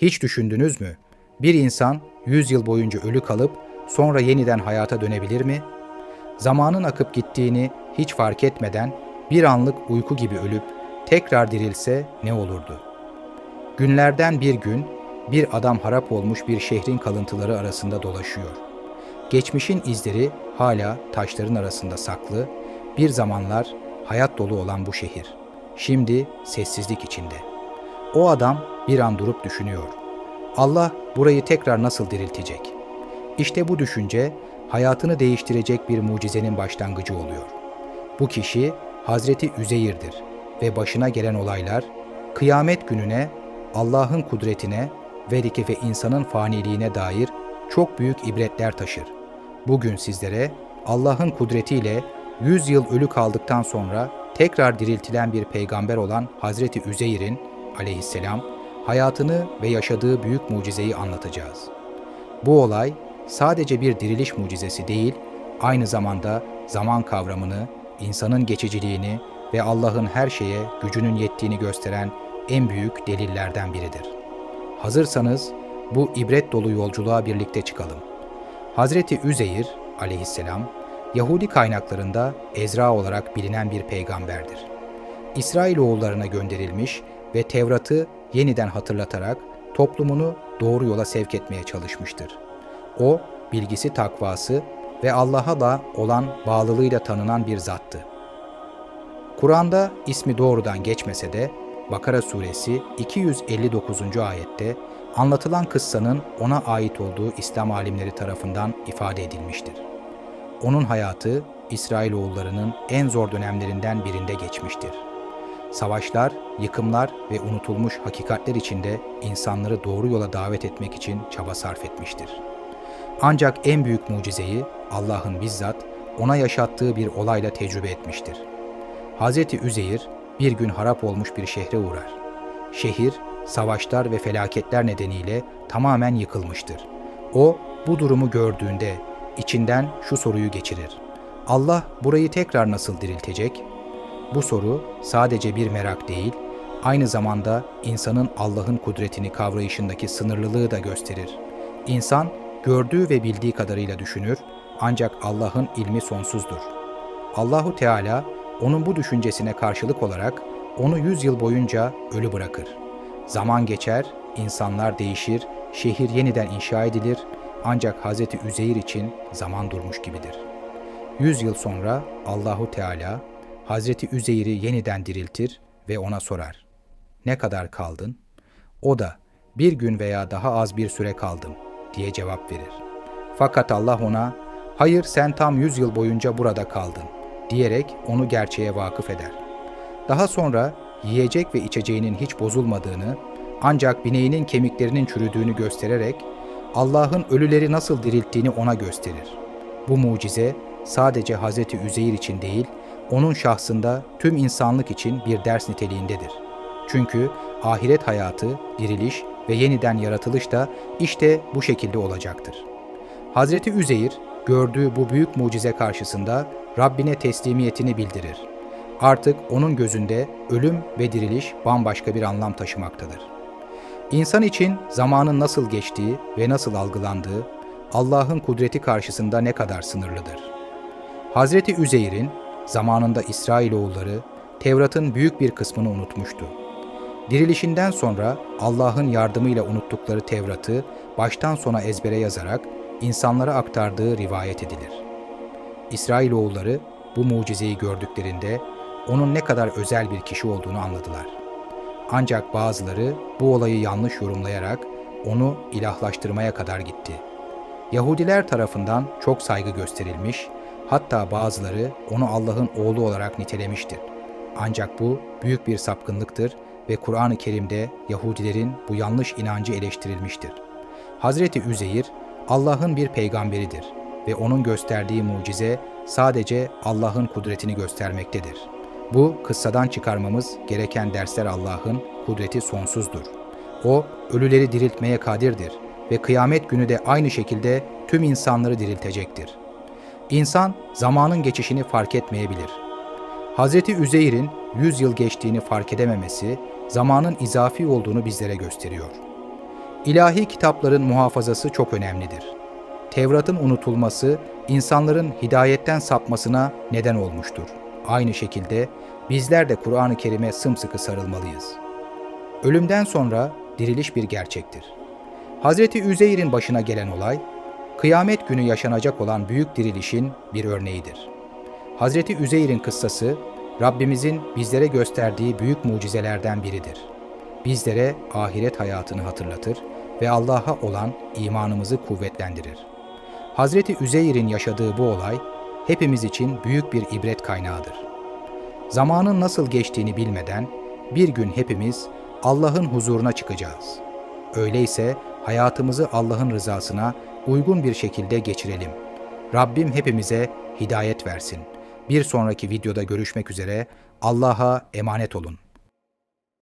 Hiç düşündünüz mü? Bir insan 100 yıl boyunca ölü kalıp sonra yeniden hayata dönebilir mi? Zamanın akıp gittiğini hiç fark etmeden bir anlık uyku gibi ölüp tekrar dirilse ne olurdu? Günlerden bir gün bir adam harap olmuş bir şehrin kalıntıları arasında dolaşıyor. Geçmişin izleri hala taşların arasında saklı, bir zamanlar hayat dolu olan bu şehir. Şimdi sessizlik içinde. O adam bir an durup düşünüyor. Allah burayı tekrar nasıl diriltecek? İşte bu düşünce hayatını değiştirecek bir mucizenin başlangıcı oluyor. Bu kişi Hazreti Üzeyir'dir ve başına gelen olaylar kıyamet gününe, Allah'ın kudretine ve ve insanın faniliğine dair çok büyük ibretler taşır. Bugün sizlere Allah'ın kudretiyle 100 yıl ölü kaldıktan sonra tekrar diriltilen bir peygamber olan Hazreti Üzeyr'in aleyhisselam hayatını ve yaşadığı büyük mucizeyi anlatacağız. Bu olay sadece bir diriliş mucizesi değil, aynı zamanda zaman kavramını, insanın geçiciliğini ve Allah'ın her şeye gücünün yettiğini gösteren en büyük delillerden biridir. Hazırsanız bu ibret dolu yolculuğa birlikte çıkalım. Hazreti Üzeyir aleyhisselam, Yahudi kaynaklarında Ezra olarak bilinen bir peygamberdir. İsrailoğullarına gönderilmiş ve Tevrat'ı yeniden hatırlatarak toplumunu doğru yola sevk etmeye çalışmıştır. O, bilgisi takvası ve Allah'a da olan bağlılığıyla tanınan bir zattı. Kur'an'da ismi doğrudan geçmese de Bakara suresi 259. ayette anlatılan kıssanın ona ait olduğu İslam alimleri tarafından ifade edilmiştir. Onun hayatı İsrailoğullarının en zor dönemlerinden birinde geçmiştir. Savaşlar, yıkımlar ve unutulmuş hakikatler içinde insanları doğru yola davet etmek için çaba sarf etmiştir. Ancak en büyük mucizeyi Allah'ın bizzat ona yaşattığı bir olayla tecrübe etmiştir. Hazreti Üzeyir bir gün harap olmuş bir şehre uğrar. Şehir, savaşlar ve felaketler nedeniyle tamamen yıkılmıştır. O, bu durumu gördüğünde içinden şu soruyu geçirir. Allah burayı tekrar nasıl diriltecek? Bu soru sadece bir merak değil, aynı zamanda insanın Allah'ın kudretini kavrayışındaki sınırlılığı da gösterir. İnsan gördüğü ve bildiği kadarıyla düşünür ancak Allah'ın ilmi sonsuzdur. Allahu Teala onun bu düşüncesine karşılık olarak onu yüz yıl boyunca ölü bırakır. Zaman geçer, insanlar değişir, şehir yeniden inşa edilir ancak Hz. Üzeyir için zaman durmuş gibidir. Yüz yıl sonra Allahu Teala Hazreti Üzeyr'i yeniden diriltir ve ona sorar. Ne kadar kaldın? O da bir gün veya daha az bir süre kaldım diye cevap verir. Fakat Allah ona hayır sen tam yüz yıl boyunca burada kaldın diyerek onu gerçeğe vakıf eder. Daha sonra yiyecek ve içeceğinin hiç bozulmadığını ancak bineğinin kemiklerinin çürüdüğünü göstererek Allah'ın ölüleri nasıl dirilttiğini ona gösterir. Bu mucize sadece Hz. Üzeyir için değil, onun şahsında tüm insanlık için bir ders niteliğindedir. Çünkü ahiret hayatı, diriliş ve yeniden yaratılış da işte bu şekilde olacaktır. Hazreti Üzeyir gördüğü bu büyük mucize karşısında Rabbine teslimiyetini bildirir. Artık onun gözünde ölüm ve diriliş bambaşka bir anlam taşımaktadır. İnsan için zamanın nasıl geçtiği ve nasıl algılandığı Allah'ın kudreti karşısında ne kadar sınırlıdır. Hazreti Üzeyr'in zamanında İsrailoğulları Tevrat'ın büyük bir kısmını unutmuştu. Dirilişinden sonra Allah'ın yardımıyla unuttukları Tevrat'ı baştan sona ezbere yazarak insanlara aktardığı rivayet edilir. İsrailoğulları bu mucizeyi gördüklerinde onun ne kadar özel bir kişi olduğunu anladılar. Ancak bazıları bu olayı yanlış yorumlayarak onu ilahlaştırmaya kadar gitti. Yahudiler tarafından çok saygı gösterilmiş, hatta bazıları onu Allah'ın oğlu olarak nitelemiştir. Ancak bu büyük bir sapkınlıktır ve Kur'an-ı Kerim'de Yahudilerin bu yanlış inancı eleştirilmiştir. Hazreti Üzeyir Allah'ın bir peygamberidir ve onun gösterdiği mucize sadece Allah'ın kudretini göstermektedir. Bu kıssadan çıkarmamız gereken dersler Allah'ın kudreti sonsuzdur. O ölüleri diriltmeye kadirdir ve kıyamet günü de aynı şekilde tüm insanları diriltecektir. İnsan zamanın geçişini fark etmeyebilir. Hz. Üzeyr'in 100 yıl geçtiğini fark edememesi zamanın izafi olduğunu bizlere gösteriyor. İlahi kitapların muhafazası çok önemlidir. Tevrat'ın unutulması insanların hidayetten sapmasına neden olmuştur. Aynı şekilde bizler de Kur'an-ı Kerim'e sımsıkı sarılmalıyız. Ölümden sonra diriliş bir gerçektir. Hazreti Üzeyr'in başına gelen olay, kıyamet günü yaşanacak olan büyük dirilişin bir örneğidir. Hazreti Üzeyr'in kıssası, Rabbimizin bizlere gösterdiği büyük mucizelerden biridir. Bizlere ahiret hayatını hatırlatır ve Allah'a olan imanımızı kuvvetlendirir. Hazreti Üzeyr'in yaşadığı bu olay, hepimiz için büyük bir ibret kaynağıdır. Zamanın nasıl geçtiğini bilmeden bir gün hepimiz Allah'ın huzuruna çıkacağız. Öyleyse hayatımızı Allah'ın rızasına uygun bir şekilde geçirelim. Rabbim hepimize hidayet versin. Bir sonraki videoda görüşmek üzere. Allah'a emanet olun.